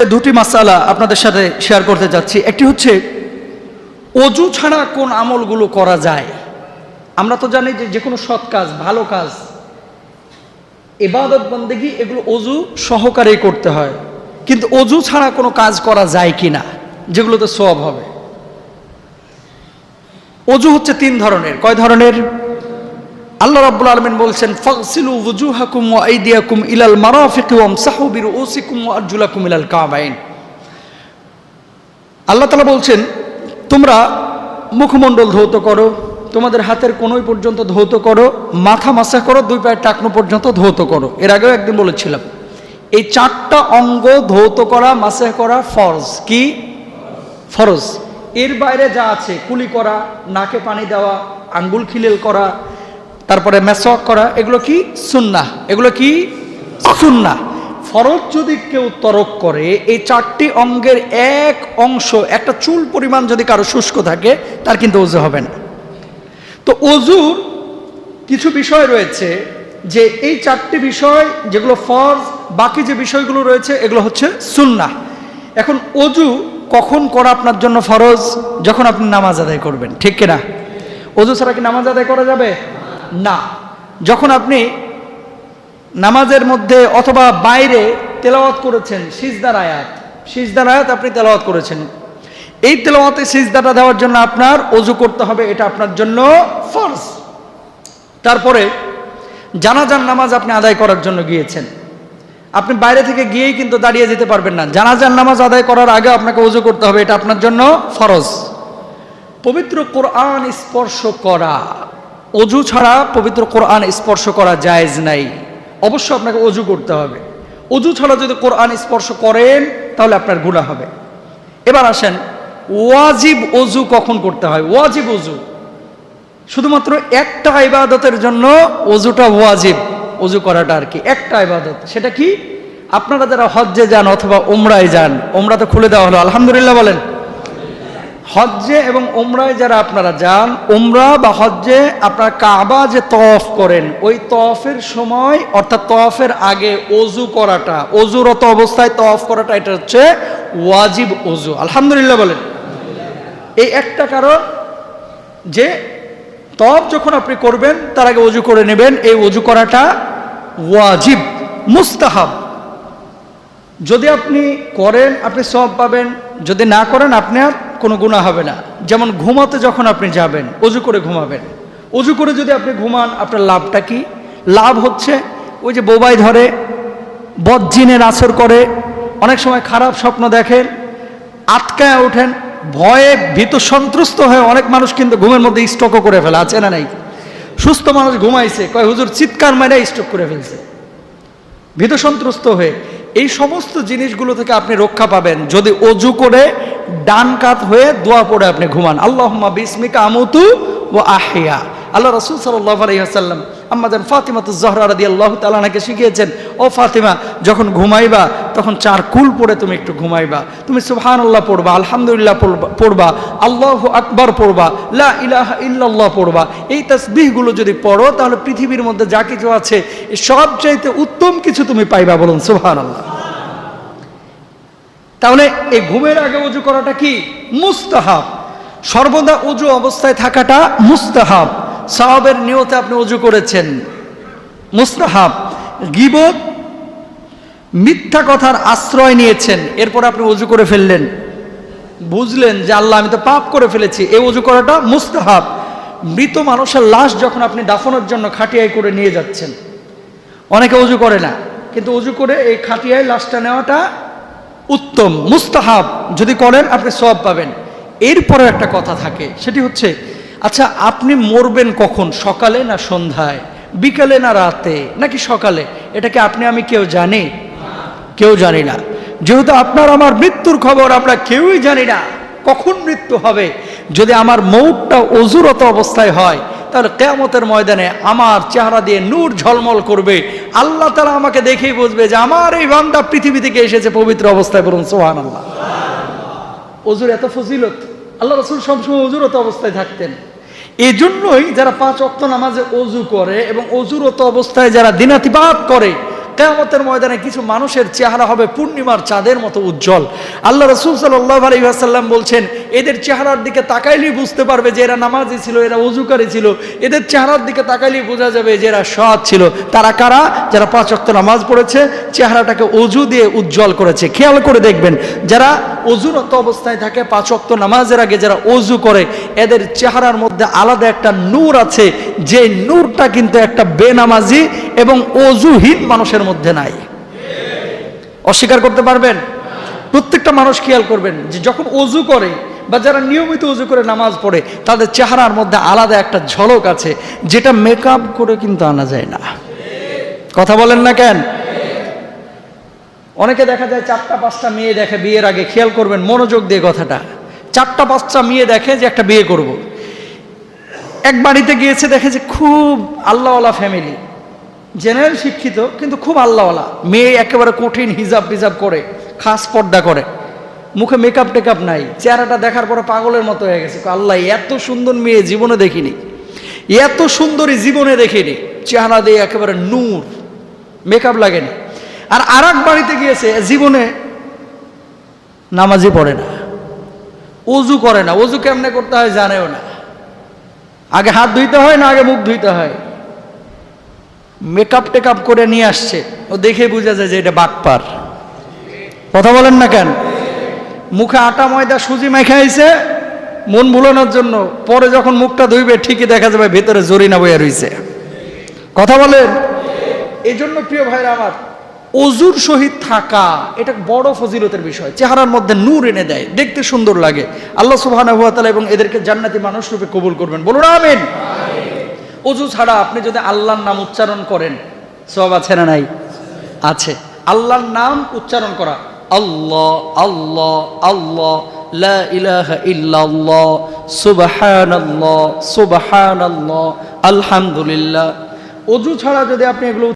দুটি মাসালা আপনাদের সাথে শেয়ার করতে যাচ্ছি। একটি হচ্ছে, অজু ছাড়া কোন আমলগুলো করা যায়? আমরা তো জানি যে কোনো সৎ কাজ, ভালো কাজ এবাদত বন্দেগি, এগুলো অজু সহকারেই করতে হয়। কিন্তু অজু ছাড়া কোনো কাজ করা যায় কি না যেগুলোতে সব হবে? অজু হচ্ছে তিন ধরনের। কয় ধরনের? আল্লাহ রাব্বুল আলামিন বলছেন, ফাগসিলু ওয়ুজুহাকুম ওয়া আইদিয়াকুম ইলাল মারাফিক ওয়ামসাহু বিরুউসিকুম ওয়া আরজুলাকুম ইলাল কাবাইন। আল্লাহ তাআলা বলছেন, তোমরা মুখমণ্ডল ধৌত করো, তোমাদের হাতের কোনোই পর্যন্ত ধৌত করো, মাথা মাসা করো, দুই পায়ের টাকনো পর্যন্ত ধৌত করো। এর আগেও একদিন বলেছিলাম, এই চারটা অঙ্গ ধৌত করা, মাসা করা ফরজ। কি? ফরজ। এর বাইরে যা আছে, কুলি করা, নাকে পানি দেওয়া, আঙ্গুল খিলেল করা তারপরে মেসওয়াক করা, এগুলো কি? সুন্না এগুলো কি? সুন্না ফরজ যদি কেউ তরক করে, এই চারটি অঙ্গের এক অংশ, একটা চুল পরিমাণ যদি কারও শুষ্ক থাকে, তার কিন্তু অজু হবে না। তো অজুর কিছু বিষয় রয়েছে যে এই চারটি বিষয়, যেগুলো ফরজ, বাকি যে বিষয়গুলো রয়েছে, এগুলো হচ্ছে সুন্না এখন অজু কখন করা আপনার জন্য ফরজ? যখন আপনি নামাজ আদায় করবেন, ঠিক কিনা? অজু ছাড়া কি নামাজ আদায় করা যাবে? না। যখন আপনি নামাজের মধ্যে অথবা বাইরে তেলাওয়াত করেছেন, সিজদার আয়াত সিজদার আয়াত আপনি তেলাওয়াত করেছেন। এই তেলাওয়াতে সিজদাটা দেওয়ার জন্য আপনার অজু করতে হবে, এটা আপনার জন্য ফরজ। তারপরে জানাজার নামাজ আপনি আদায় করার জন্য গিয়েছেন। আপনি বাইরে থেকে গিয়েই কিন্তু দাঁড়িয়ে যেতে পারবেন না। জানাজার নামাজ আদায় করার আগে আপনাকে অজু করতে হবে, এটা আপনার জন্য ফরজ। পবিত্র কোরআন স্পর্শ করা। অজু ছাড়া পবিত্র কোরআন স্পর্শ করা জায়েজ নাই। অবশ্য আপনাকে অজু করতে হবে। অজু ছাড়া যদি কোরআন স্পর্শ করেন, তাহলে আপনার গুণা হবে। এবার আসেন, ওয়াজিব অজু কখন করতে হয়? ওয়াজিব অজু। শুধুমাত্র একটা ইবাদতের জন্য অজুটা ওয়াজিব, অজু করাটা আর কি। একটা ইবাদত, সেটা কি? আপনারা যারা হজ্জে যান অথবা ওমরায় যান ওমরা তো খুলে দেওয়া হলো। আলহামদুলিল্লাহ বলেন। হজ্জে এবং ওমরায় যারা আপনারা যান ওমরা বা হজ্জে আপনারা কাবা যে তফ করেন, ওই তফের সময়, অর্থাৎ তফের আগে অজু করাটা অজুরত অবস্থায় তফ করাটা, এটা হচ্ছে ওয়াজিব অজু আলহামদুলিল্লাহ বলেন। এই একটা কারণ যে তফ যখন আপনি করবেন, তার আগে অজু করে নেবেন, এই অজু করাটা ওয়াজিব, মুস্তাহাব। যদি আপনি করেন, আপনি সব পাবেন, যদি না করেন আপনার কোনো গুণা হবে না। যেমন ঘুমাতে যখন আপনি যাবেন অজু করে ঘুমাবেন। অজু করে যদি আপনি ঘুমান, আপনার লাভটা কি? লাভ হচ্ছে ওই যে বোবাই ধরে বজ্জিনের আসর করে, অনেক সময় খারাপ স্বপ্ন দেখেন, আটকায় ওঠেন, ভয়ে ভীত সন্ত্রস্ত হয়ে অনেক মানুষ কিন্তু ঘুমের মধ্যে স্টকও করে ফেলে, আছে না নাই? সুস্থ মানুষ ঘুমাইছে, কয়, হুজুর, চিৎকার মেরে স্টক করে ফেলছে। ভীত সন্ত্রস্ত হয়ে এই সমস্ত জিনিসগুলো থেকে আপনি রক্ষা পাবেন যদি অজু করে ডান কাত হয়ে দোয়া পড়ে আপনি ঘুমান। আল্লাহ বিসমিকা আমুতু ও আহিয়া। আল্লাহ রসুল সাল্লাহ আলহিহাসাল্লাম আম্মাজান ফাতিমাতু জহরা রাদি আল্লাহ তালানাকে শিখিয়েছেন, ও ফাতিমা, যখন ঘুমাইবা, তখন চার কুল পড়ে তুমি একটু ঘুমাইবা। তুমি সুবহান আল্লাহ পড়বা, আলহামদুলিল্লাহ পড়বা- আল্লাহ আকবর পড়বা, লা ইলাহা ইল্লাল্লাহ পড়বা। এই তসবিহগুলো যদি পড়ো, তাহলে পৃথিবীর মধ্যে যা কিছু আছে সবচাইতে উত্তম কিছু তুমি পাইবা বলুন সুবহান আল্লাহ তাহলে এই ঘুমের আগে উজু করাটা কি? মুস্তাহাব। সর্বদা উজু অবস্থায় থাকাটা মুস্তাহাব। সাহাবের নিয়তে আপনি উজু করেছেন। মুস্তাহাব। গিবত মিথ্যা কথার আশ্রয় নিয়েছেন। এরপর আপনি উজু করে ফেললেন। বুঝলেন যে আল্লাহ, আমি তো পাপ করে ফেলেছি। এই উজু করাটা মুস্তাহাব। মৃত মানুষের লাশ যখন আপনি দাফনের জন্য খাটিয়ায় করে নিয়ে যাচ্ছেন, অনেকে উজু করে না, কিন্তু উজু করে এই খাটিয়ায় লাশটা নেওয়াটা উত্তম, মুস্তাহাব যদি করেন, আপনি সব পাবেন। এরপরে একটা কথা থাকে, সেটি হচ্ছে আচ্ছা আপনি মরবেন কখন? সকালে না সন্ধ্যায়? বিকালে না রাতে? নাকি সকালে? এটা কি আপনি, আমি কেউ জানি? কেউ জানি না। যেহেতু আপনার, আমার মৃত্যুর খবর আমরা কেউই জানি না, কখন মৃত্যু হবে? যদি আমার মৌটটা অজুরত অবস্থায় হয় তাহলে কেয়ামতের ময়দানে আমার চেহারা দিয়ে নূর ঝলমল করবে। আল্লাহ তারা আমাকে দেখেই বুঝবে যে আমার এই বান্দা পৃথিবী থেকে এসেছে পবিত্র অবস্থায় বলুন সোহান আল্লাহ অজুর এত ফজিলত। আল্লাহ রসুল সবসময় অজুরত অবস্থায় থাকতেন। এই জন্যই যারা পাঁচ অক্ত নামাজে অজু করে এবং অজুরত অবস্থায় যারা দিনাতিপাত করে কেয়ামতের ময়দানে কিছু মানুষের চেহারা হবে পূর্ণিমার চাঁদের মতো উজ্জ্বল। আল্লাহ রসুল সাল্লাহ আলী আসাল্লাম বলছেন, এদের চেহারার দিকে তাকাইলেই বুঝতে পারবে যে এরা নামাজি ছিল, এরা অজুকারী ছিল। এদের চেহারার দিকে তাকাইলেই বোঝা যাবে যে এরা সৎ ছিল। তারা কারা? যারা পাঁচ অক্ত নামাজ পড়েছে, চেহারাটাকে অজু দিয়ে উজ্জ্বল করেছে। খেয়াল করে দেখবেন, যারা অজুরত অবস্থায় থাকে, পাঁচ অক্ত নামাজের আগে যারা অজু করে, এদের চেহারার মধ্যে আলাদা একটা নূর আছে। যে নূরটা কিন্তু একটা বেনামাজি এবং অজুহীন মানুষের মধ্যে নাই। অস্বীকার করতে পারবেন? প্রত্যেকটা মানুষ খেয়াল করবেন যে যখন অজু করে বা যারা নিয়মিত অজু করে নামাজ পড়ে, তাদের চেহারার মধ্যে আলাদা একটা ঝলক আছে, যেটা মেকআপ করে কিন্তু আনা যায় না। কথা বলেন না কেন? অনেকে দেখা যায় চারটা পাঁচটা মেয়ে দেখে বিয়ের আগে, খেয়াল করবেন মনোযোগ দিয়ে কথাটা। চারটা পাঁচটা মেয়ে দেখে যে একটা বিয়ে করব। এক বাড়িতে গিয়েছে দেখে যে খুব আল্লাহওয়ালা ফ্যামিলি জেনারেল শিক্ষিত, কিন্তু খুব আল্লাহওয়ালা। মেয়ে একেবারে কঠিন হিজাব টিজাব করে, খাস পর্দা করে। মুখে মেকআপ টেকআপ নাই, চেহারাটা দেখার পরে পাগলের মতো হয়ে গেছে। আল্লাহ, এত সুন্দর মেয়ে জীবনে দেখিনি। এত সুন্দরী জীবনে দেখিনি। চেহারা দিয়ে একেবারে নূর মেকআপ লাগেনি। আর আর বাড়িতে গিয়েছে, জীবনে নামাজি পড়ে না। অজু করে না। অজু কেমনে করতে হয় জানেও না। আগে হাত ধুইতে হয় না, আগে মুখ ধুইতে হয়। মেকআপ টেকআপ করে নিয়ে আসছে। ও দেখে বোঝা যায় যে এটা বাটপার কথা বলেন না কেন? মুখে আটা, ময়দা, সুজি মেখাইছে মন ভুলানোর জন্য। পরে যখন মুখটা ধুইবে, ঠিকই দেখা যাবে ভেতরে জরিনা বইয়া রইছে। কথা বলেন? এই জন্য প্রিয় ভাইরা আমার, অজুর সহিত থাকা, এটা বড় ফজিলতের বিষয়। চেহারার মধ্যে নূর এনে দেয়, দেখতে সুন্দর লাগে। আল্লাহ তাআলা এবং এদেরকে জান্নাতি মানুষ রূপে কবুল করবেন। বলুন, আমিন। অজু ছাড়া আপনি যদি আল্লাহর নাম উচ্চারণ করেন সব আছে না নাই? আছে। আল্লাহর নাম উচ্চারণ করা, আল্লাহ আল্লাহ আল্লাহ, লা ইলাহা ইল্লাল্লাহ, সুবহানাল্লাহ সুবহানাল্লাহ, আলহামদুলিল্লাহ। অজু ছাড়া যদি আপনি এগুলো